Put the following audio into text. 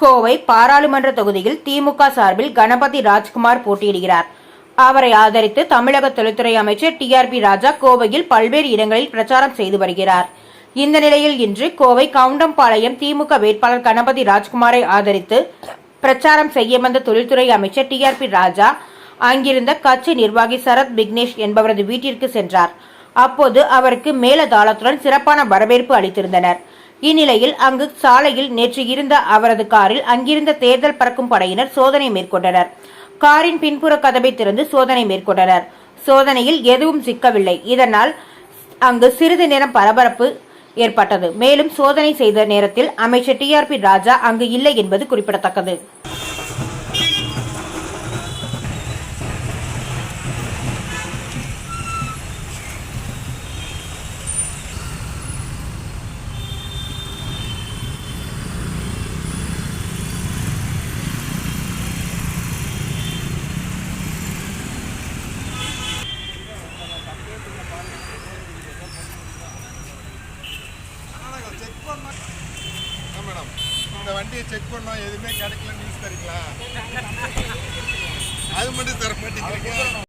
கோவை பாராளுமன்ற தொகுதியில் திமுக சார்பில் கணபதி ராஜ்குமார் போட்டியிடுகிறார். அவரை ஆதரித்து தமிழக தொழில்துறை அமைச்சர் டி ஆர் பி ராஜா கோவையில் பல்வேறு இடங்களில் பிரச்சாரம் செய்து வருகிறார். இந்த நிலையில் இன்று கோவை கவுண்டம்பாளையம் திமுக வேட்பாளர் கணபதி ராஜ்குமாரை ஆதரித்து பிரச்சாரம் செய்ய வந்த தொழில்துறை அமைச்சர் டி ஆர் பி ராஜா அங்கிருந்த கட்சி நிர்வாகி சரத் விக்னேஷ் என்பவரது வீட்டிற்கு சென்றார். அப்போது அவருக்கு மேலதாளத்துடன் சிறப்பான வரவேற்பு அளித்திருந்தனர். இந்நிலையில் அங்கு சாலையில் நேற்று இருந்த அவரது காரில் அங்கிருந்த தேர்தல் பறக்கும் படையினர் சோதனை மேற்கொண்டனர். காரின் பின்புற கதவை திறந்து சோதனை மேற்கொண்டனர். சோதனையில் எதுவும் சிக்கவில்லை. இதனால் அங்கு சிறிது நேரம் பரபரப்பு ஏற்பட்டது. மேலும் சோதனை செய்த நேரத்தில் அமைச்சர் டி ஆர் பி ராஜா அங்கு இல்லை என்பது குறிப்பிடத்தக்கது. செக் பண்ணோம் மேடம் இந்த வண்டியை செக் பண்ணோம் எதுவுமே கிடைக்கல நியூஸ் தரீங்களா? அது மட்டும் தர மாட்டேங்கிறீங்க.